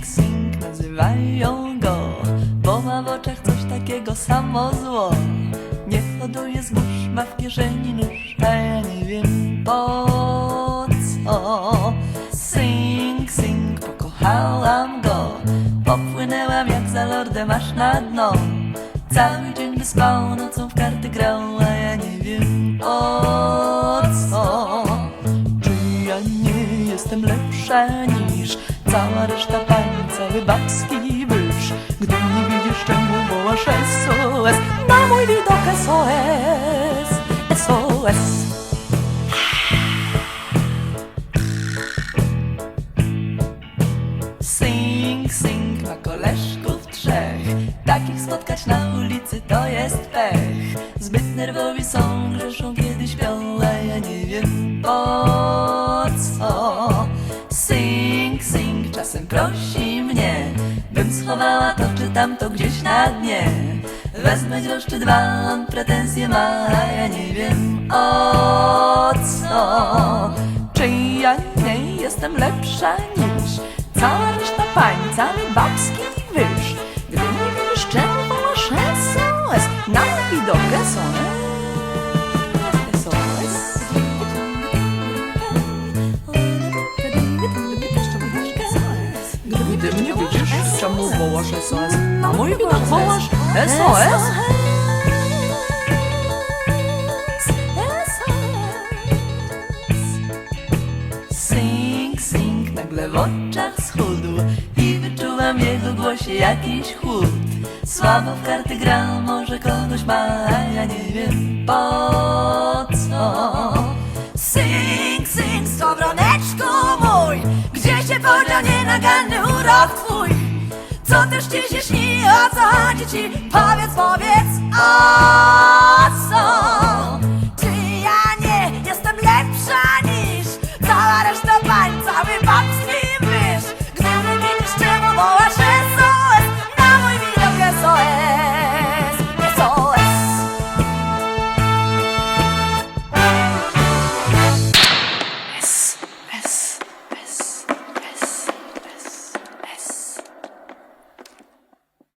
Sing Sing nazywają go Bo ma w oczach coś takiego samo zło. Nie hoduje zbóż, ma w kieszeni nóż A ja nie wiem po co. Sing Sing, pokochałam go Popłynęłam jak za lordem aż na dno. Cały dzień by spał, nocą w karty grał A ja nie wiem o co. Czy ja nie jestem lepsza niż cała reszta cały babski byż Gdy nie widzisz czemu wołasz SOS Na mój widok SOS SOS Sing, sing, ma koleżków trzech. Takich spotkać na ulicy to jest pech. Zbyt nerwowi są, grzeszą kiedy śpią A ja nie wiem po co. Sing, sing, czasem prosi Bym schowała to czy tamto gdzieś na dnie. Wezmę grosz czy dwa, on pretensje ma A ja nie wiem o co. Czy ja nie jestem lepsza niż Cała reszta pań, cały babski wyż Gdy nie wiesz czemu wołasz SOS Na widok SOS wołasz SOS? Na mój widok wołasz SOS? Sing, sing, nagle w oczach schudł I wyczułam w jego głosie jakiś chłód Słabo w karty gra, może kogoś ma, a ja nie wiem po Ci się śni, o co chodzi ci? Powiedz, powiedz, o?